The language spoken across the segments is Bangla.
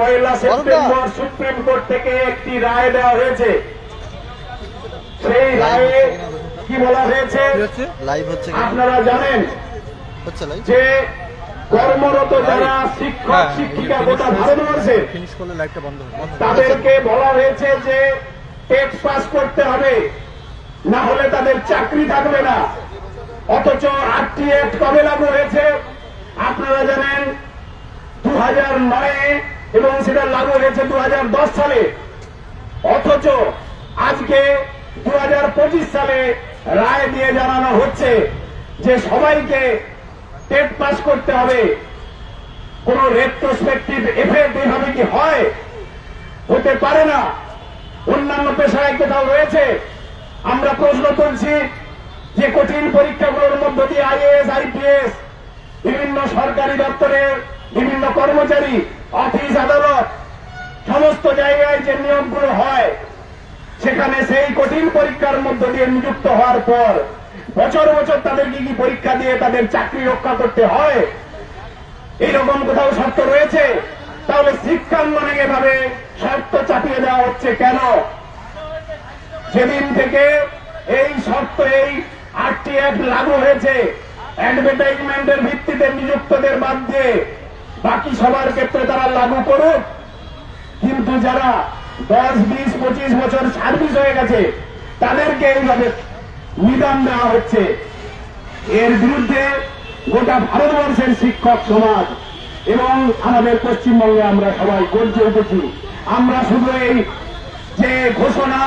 পয়লা সেপ্টেম্বর সুপ্রিম কোর্ট থেকে একটি রায় দেওয়া হয়েছে। সেই রায়ে কি বলা হয়েছে? লাইভ হচ্ছে? আপনারা জানেন যে কর্মরত যারা শিক্ষক শিক্ষিকা গোটা ভারতবর্ষের ফিনিশ করলে লাইভটা বন্ধ হবে বন্ধ হবে। তাদেরকে বলা হয়েছে যে টেট পাস করতে হবে না হলে তাদের চাকরি থাকবে না। অথচ আটটি অ্যাক্ট কবে লাগু হয়েছে। আপনারা জানেন দু হাজার এবং সেটা লাগু হয়েছে দু দশ সালে। অথচ আজকে দু পঁচিশ সালে রায় দিয়ে জানানো হচ্ছে যে সবাইকে টেট পাস করতে হবে। কোন রেট্রোস্পেক্টিভ এফেক্ট এভাবে কি হয়? হতে পারে না। অন্যান্য পেশায় কোথাও রয়েছে? আমরা প্রশ্ন তুলছি যে কঠিন পরীক্ষাগুলোর মধ্য দিয়ে আইএএস, আইপিএস, বিভিন্ন সরকারি দপ্তরের বিভিন্ন কর্মচারী, অফিস আদালত, সমস্ত জায়গায় যে নিয়োগগুলো হয়, সেখানে সেই কঠিন পরীক্ষার মধ্য দিয়ে নিযুক্ত হওয়ার পর বছর বছর তাদেরকে কি পরীক্ষা দিয়ে তাদের চাকরি রক্ষা করতে হয়, এইরকম কোথাও শর্ত রয়েছে? তাহলে শিক্ষাঙ্গনে এভাবে শর্ত চাপিয়ে দেওয়া হচ্ছে কেন? সেদিন থেকে এই শর্ত, এই আটটি অ্যাক্ট লাগু হয়েছে অ্যাডভার্টাইজমেন্টের ভিত্তিতে নিযুক্তদের বাদ দিয়ে বাকি সবার ক্ষেত্রে তারা লাগু করুক। কিন্তু যারা দশ, বিশ, পঁচিশ বছর সার্ভিস হয়ে গেছে, তাদেরকে এইভাবে নিদান দেওয়া হচ্ছে। এর বিরুদ্ধে গোটা ভারতবর্ষের শিক্ষক সমাজ এবং আমাদের পশ্চিমবঙ্গে আমরা সবাই গর্জে উঠেছি। আমরা শুধু এই যে ঘোষণা,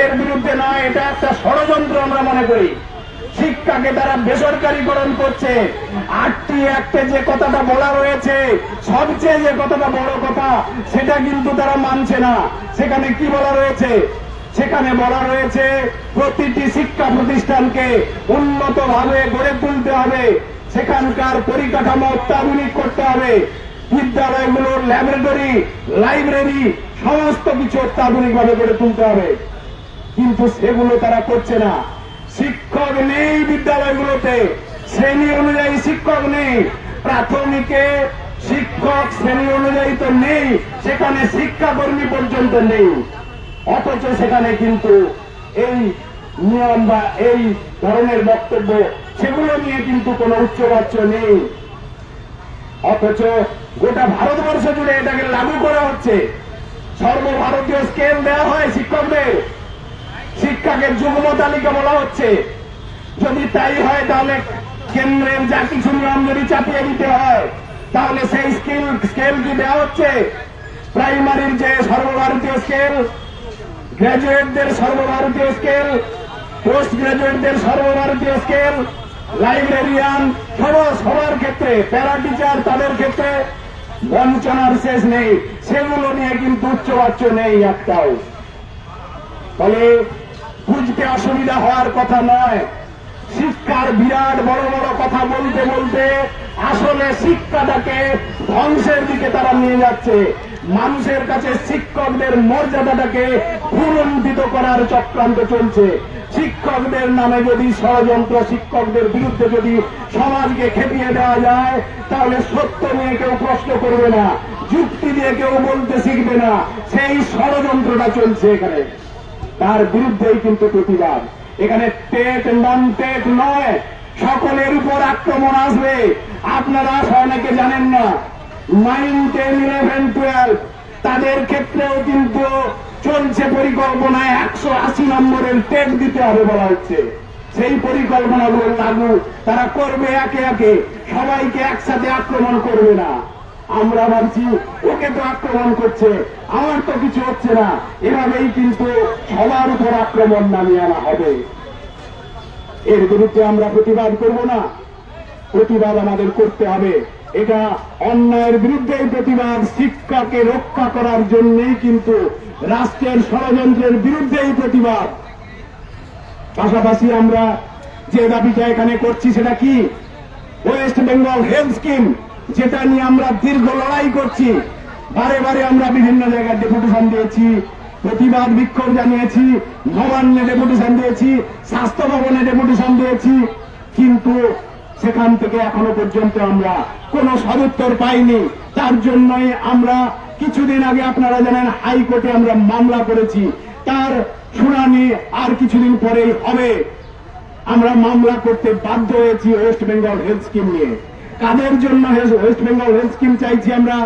এর বিরুদ্ধে নয়, এটা একটা ষড়যন্ত্র আমরা মনে করি। শিক্ষাকে তারা বেসরকারীকরণ করছে, আটটি একটা যে কথাটা বলা রয়েছে, সবচেয়ে যে কথাটা বড় কথা, সেটা কিন্তু তারা মানছে না। সেখানে কি বলা রয়েছে? সেখানে বলা রয়েছে, প্রতিটি শিক্ষা প্রতিষ্ঠানকে উন্নত ভাবে গড়ে তুলতে হবে। সেখানকার পরিকাঠামো অত্যাধুনিক করতে হবে। বিদ্যালয়গুলোর ল্যাবরেটরি, লাইব্রেরি, সমস্ত কিছু অত্যাধুনিক ভাবে গড়ে তুলতে হবে। কিন্তু সেগুলো তারা করছে না। শিক্ষক নেই বিদ্যালয়গুলোতে। শ্রেণি অনুযায়ী শিক্ষক নেই। প্রাথমিকে শিক্ষক শ্রেণি অনুযায়ী তো নেই, সেখানে শিক্ষাকর্মী পর্যন্ত নেই। অথচ সেখানে কিন্তু এই নিয়ম বা এই ধরনের বক্তব্য, সেগুলো নিয়ে কিন্তু কোনো উচ্চবাচ্য নেই। অথচ গোটা ভারতবর্ষ জুড়ে এটাকে লাগু করা হচ্ছে। সর্বভারতীয় স্কেল দেওয়া হয় শিক্ষকদের। শিক্ষাকে যুগ্ম তালিকা বলা হচ্ছে। যদি তাই হয় তাহলে কেন্দ্রের যা কিছু নিয়ম যদি চাপিয়ে দিতে হয়, তাহলে সেই স্কেল স্কেল কি দেওয়া হচ্ছে? প্রাইমারির যে সর্বভারতীয় স্কেল, গ্রাজুয়েটদের সর্বভারতীয় স্কেল পোস্ট গ্রাজুয়েটদের সর্বভারতীয় স্কেল, লাইব্রেরিয়ান, সব, সবার ক্ষেত্রে, প্যারা টিচার তাদের ক্ষেত্রে বঞ্চনার শেষ নেই। সেগুলো নিয়ে কিন্তু উচ্চবাচ্য নেই একটাও। ফলে বুঝতে অসুবিধা হওয়ার কথা নয়। শিক্ষার বিরাট বড় বড় কথা বলতে বলতে আসলে শিক্ষাটাকে ধ্বংসের দিকে তারা নিয়ে যাচ্ছে। মানুষের কাছে শিক্ষকদের মর্যাদাটাকে পুনরুদ্ধিত করার চক্রান্ত চলছে। শিক্ষকদের নামে যদি ষড়যন্ত্র শিক্ষকদের বিরুদ্ধে যদি সমাজকে খেপিয়ে দেওয়া যায়, তাহলে সত্য নিয়ে কেউ প্রশ্ন করবে না, যুক্তি দিয়ে কেউ বলতে শিখবে না। সেই ষড়যন্ত্রটা চলছে এখানে। তার বিরুদ্ধেই কিন্তু প্রতিবাদ। এখানে টেট নন টেট নয়, সকলের উপর আক্রমণ আসবে। আপনারা অনেকে জানেন না নাইন টেন ইলেভেন টুয়েলভ তাদের ক্ষেত্রেও কিন্তু চলছে পরিকল্পনায় একশো আশি নম্বরের টেট দিতে হবে বলা হচ্ছে। সেই পরিকল্পনাগুলো লাগু, তারা করবে একে একে, সবাইকে একসাথে আক্রমণ করবে না। আমরা ভাবছি ওকে তো আক্রমণ করছে। আমার তো কিছু হচ্ছে না। এভাবেই কিন্তু সবার উপর আক্রমণ নামিয়ে আনা হবে। এর বিরুদ্ধে আমরা প্রতিবাদ করব না। প্রতিবাদ আমাদের করতে হবে। এটা অন্যায়ের বিরুদ্ধে প্রতিবাদ শিক্ষাকে রক্ষা করার জন্যই কিন্তু রাষ্ট্রের ষড়যন্ত্রের বিরুদ্ধেই প্রতিবাদ। পাশাপাশি আমরা যে দাবিটা এখানে করছি সেটা কি? West Bengal health scheme. যেটা নিয়ে আমরা দীর্ঘ লড়াই করছি, বারে বারে আমরা বিভিন্ন জায়গায় ডেপুটেশন দিয়েছি, প্রতিবাদ বিক্ষোভ জানিয়েছি নবান্নে ডেপুটেশন দিয়েছি, স্বাস্থ্য ভবনে ডেপুটেশন দিয়েছি, কিন্তু সেখান থেকে এখনও পর্যন্ত আমরা কোনো সদুত্তর পাইনি। তার জন্যই আমরা কিছুদিন আগে আপনারা জানেন, হাইকোর্টে আমরা মামলা করেছি। তার শুনানি আর কিছুদিন পরেই হবে। আমরা মামলা করতে বাধ্য হয়েছি ওয়েস্ট বেঙ্গল হেলথ স্কিম নিয়ে। কাদের জন্য ওয়েস্ট বেঙ্গল হেলথ স্কিম চাইছি আমরা।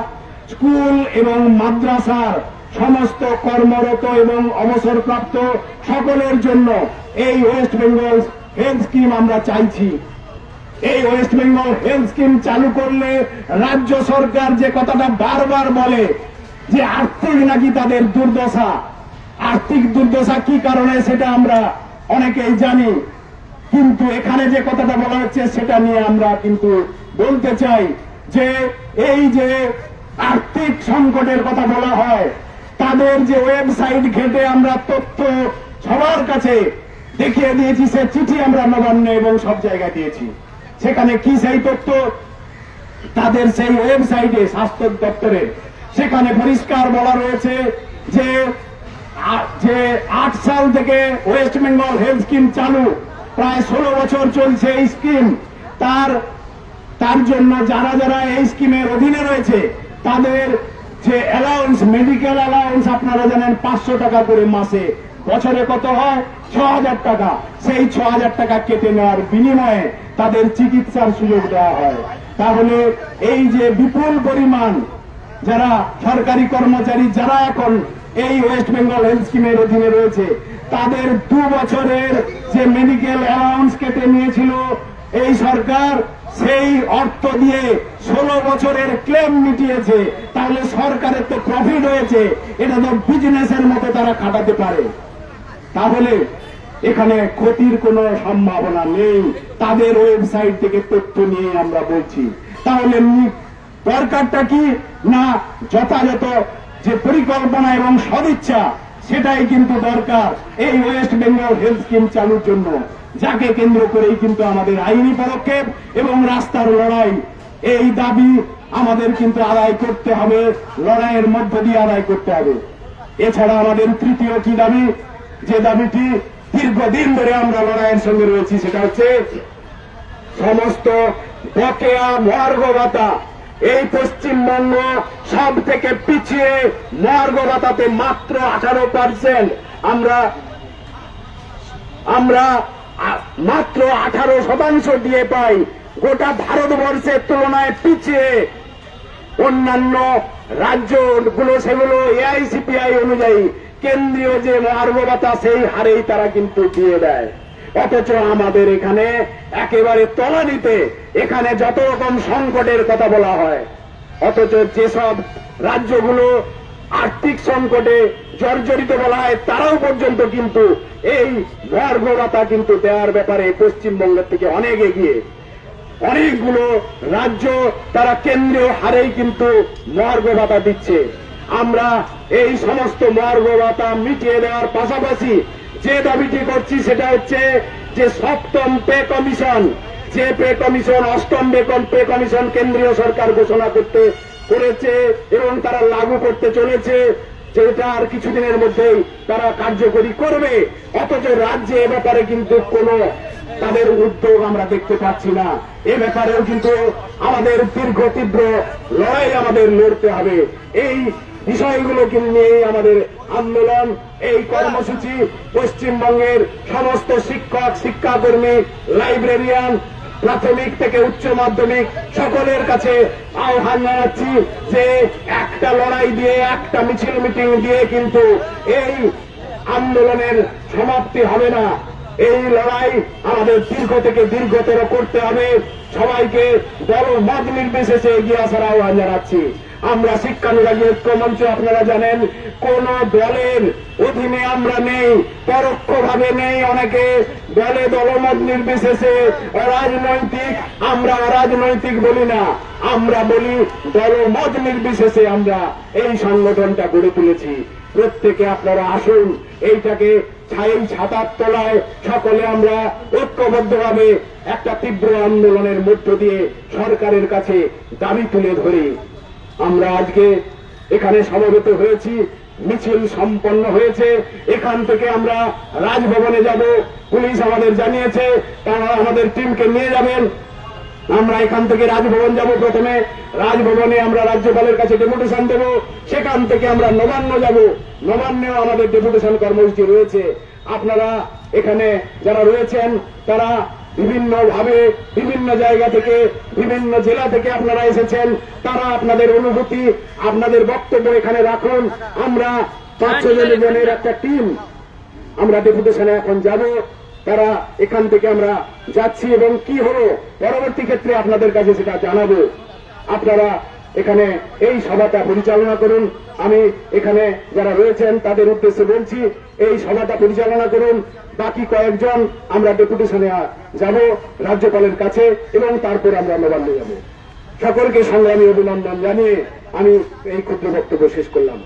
স্কুল এবং মাদ্রাসার সমস্ত কর্মরত এবং অবসরপ্রাপ্ত সকলের জন্য এই ওয়েস্ট বেঙ্গল হেলথ স্কিম আমরা চাইছি। এই ওয়েস্ট বেঙ্গল হেলথ স্কিম চালু করলে রাজ্য সরকার যে কথাটা বারবার বলে, যে আর্থিক নাকি তাদের দুর্দশা। আর্থিক দুর্দশা কি কারণে সেটা আমরা অনেকেই জানি, কিন্তু এখানে যে কথাটা বলা হচ্ছে সেটা নিয়ে আমরা কিন্তু বলতে চাই যে, এই যে আর্থিক সংকটের কথা বলা হয়, তাদের যে ওয়েবসাইট ঘেটে আমরা তথ্য সবার কাছে দেখিয়ে দিয়েছি, সে চিঠি আমরা নবান্নে এবং সব জায়গায় দিয়েছি। সেখানে কি সেই তথ্য? তাদের সেই ওয়েবসাইটে স্বাস্থ্য দপ্তরে। সেখানে পরিষ্কার বলা রয়েছে যে যে আট সাল থেকে ওয়েস্ট বেঙ্গল হেলথ স্কিম চালু। প্রায় ষোলো বছর চলছে এই স্কিম। তার তার জন্য যারা যারা এই স্কিমের অধীনে রয়েছে, তাদের যে অ্যালাউন্স মেডিকেল অ্যালাউন্স আপনারা জানেন, পাঁচশো টাকা করে মাসে। বছরে কত হয়? ছ হাজার টাকা। সেই ছ হাজার টাকা কেটে নেওয়ার বিনিময়ে তাদের চিকিৎসার সুযোগ দেওয়া হয়। তাহলে এই যে বিপুল পরিমাণ যারা সরকারি কর্মচারী, যারা এখন এই ওয়েস্ট বেঙ্গল হেলথ স্কিমের অধীনে রয়েছে, তাদের দু বছরের যে মেডিকেল অ্যালাউন্স কেটে নিয়েছিল এই সরকার সেই অর্থ দিয়ে ষোলো বছরের ক্লেম মিটিয়েছে, তাহলে সরকারের তো প্রফিট হয়েছে। এটা তো বিজনেসের মতো তারা খাটাতে পারে। তাহলে এখানে ক্ষতির কোনো সম্ভাবনা নেই। তাদের ওয়েবসাইট থেকে তথ্য নিয়ে আমরা বলছি। তাহলে দরকারটা কি? না, যথাযথ যে পরিকল্পনা এবং সদিচ্ছা, সেটাই কিন্তু দরকার। এই ওয়েস্ট বেঙ্গল হেলথ স্কিম চালুর জন্য। যাকে কেন্দ্র করেই কিন্তু আমাদের আইনি পদক্ষেপ এবং রাস্তার লড়াই। এই দাবি আমাদের কিন্তু আদায় করতে হবে, লড়াইয়ের মধ্য দিয়ে আদায় করতে হবে। এছাড়া আমাদের তৃতীয় কি দাবি? যে দাবিটি দীর্ঘদিন ধরে আমরা লড়াইয়ের সঙ্গে রয়েছি, সেটা হচ্ছে সমস্ত বকেয়া মর্গ ভাতা এই পশ্চিমবঙ্গ সব থেকে পিছিয়ে মর্গভাতাতে মাত্র আঠারো পার্সেন্ট আমরা আমরা মাত্র আঠারো শতাংশ দিয়ে পাই গোটা ভারতবর্ষের তুলনায় পিছিয়ে অন্যান্য রাজ্যগুলো সেগুলো এআইসিপিআই অনুযায়ী কেন্দ্রীয় যে মহার্গবতা সেই হারেই তারা কিন্তু দিয়ে দেয়। অথচ আমাদের এখানে একেবারে তলানিতে এখানে যত রকম সংকটের কথা বলা হয়, অথচ যেসব রাজ্যগুলো আর্থিক সংকটে জর্জরিত বলা হয়, তারাও পর্যন্ত কিন্তু এই মহার্গবতা কিন্তু দেওয়ার ব্যাপারে পশ্চিমবঙ্গের থেকে অনেক এগিয়ে। অনেকগুলো রাজ্য তারা কেন্দ্রীয় হারেই কিন্তু ভাতা দিচ্ছে। আমরা এই সমস্ত ভাতা মিটিয়ে দেওয়ার পাশাপাশি যে দাবিটি করছি সেটা হচ্ছে যে সপ্তম পে কমিশন, যে পে কমিশন, অষ্টম বেতন পে কমিশন কেন্দ্রীয় সরকার ঘোষণা করতে করেছে এবং তারা লাগু করতে চলেছে। যেটা আর কিছুদিনের মধ্যেই তারা কার্যকরী করবে। অথচ রাজ্যে এ ব্যাপারে কিন্তু কোনো তাদের উদ্যোগ আমরা দেখতে পাচ্ছি না। এ ব্যাপারেও কিন্তু আমাদের দীর্ঘ, তীব্র লড়াই আমাদের লড়তে হবে। এই বিষয়গুলোকে নিয়েই আমাদের আন্দোলন, এই কর্মসূচি পশ্চিমবঙ্গের সমস্ত শিক্ষক, শিক্ষাকর্মী, লাইব্রেরিয়ান প্রাথমিক থেকে উচ্চ মাধ্যমিক সকলের কাছে আহ্বান জানাচ্ছি যে একটা লড়াই দিয়ে, একটা মিছিল মিটিং দিয়ে কিন্তু এই আন্দোলনের সমাপ্তি হবে না। এই লড়াই আমাদের দীর্ঘ থেকে দীর্ঘতর করতে হবে। সবাইকে দল মত নির্বিশেষে এগিয়ে আসার আহ্বান জানাচ্ছি। আমরা শিক্ষানুরাগী ঐক্য মঞ্চ আপনারা জানেন, কোন দলের অধীনে আমরা নেই, পরোক্ষভাবে নেই অনেকে। দলে দলমত নির্বিশেষে অরাজনৈতিক, আমরা অরাজনৈতিক বলি না, আমরা বলি দলমত নির্বিশেষে আমরা এই সংগঠনটা গড়ে তুলেছি। প্রত্যেকে আপনারা আসুন, এইটাকে ছাই ছাতার তলায় সকলে আমরা ঐক্যবদ্ধভাবে একটা তীব্র আন্দোলনের মধ্য দিয়ে সরকারের কাছে দাবি তুলে ধরি। আমরা আজকে এখানে সমবেত হয়েছি, মিছিল সম্পন্ন হয়েছে, এখান থেকে আমরা রাজভবনে যাব, পুলিশ আমাদের জানিয়েছে, তারা আমাদের টিমকে নিয়ে যাবেন। আমরা এখান থেকে রাজভবন যাব প্রথমে। রাজভবনে আমরা রাজ্যপালের কাছে ডেপুটেশন দেব, সেখান থেকে আমরা নবান্ন যাব। নবান্নেও আমাদের ডেপুটেশন কর্মসূচি রয়েছে। আপনারা এখানে যারা রয়েছেন, তারা বিভিন্ন ভাবে বিভিন্ন জায়গা থেকে, বিভিন্ন জেলা থেকে আপনারা এসেছেন। তারা আপনাদের অনুভূতি, আপনাদের বক্তব্য এখানে রাখুন। আমরা পাঁচ জন জনের একটা টিম আমরা ডেপুটেশনে এখন যাব। তারা এখান থেকে আমরা যাচ্ছি এবং কি হলো? পরবর্তী ক্ষেত্রে আপনাদের কাছে সেটা জানাব। আপনারা এখানে এই সভাটা পরিচালনা করুন। আমি এখানে যারা রয়েছেন, তাদের উদ্দেশ্যে বলছি, এই সভাটা পরিচালনা করুন। বাকি কয়েকজন আমরা ডেপুটেশনে যাব রাজ্যপালের কাছে এবং তারপর আমরা নবান্নে যাব। সকলকে সংগ্রামী অভিনন্দন জানিয়ে আমি এই ক্ষুদ্র বক্তব্য শেষ করলাম।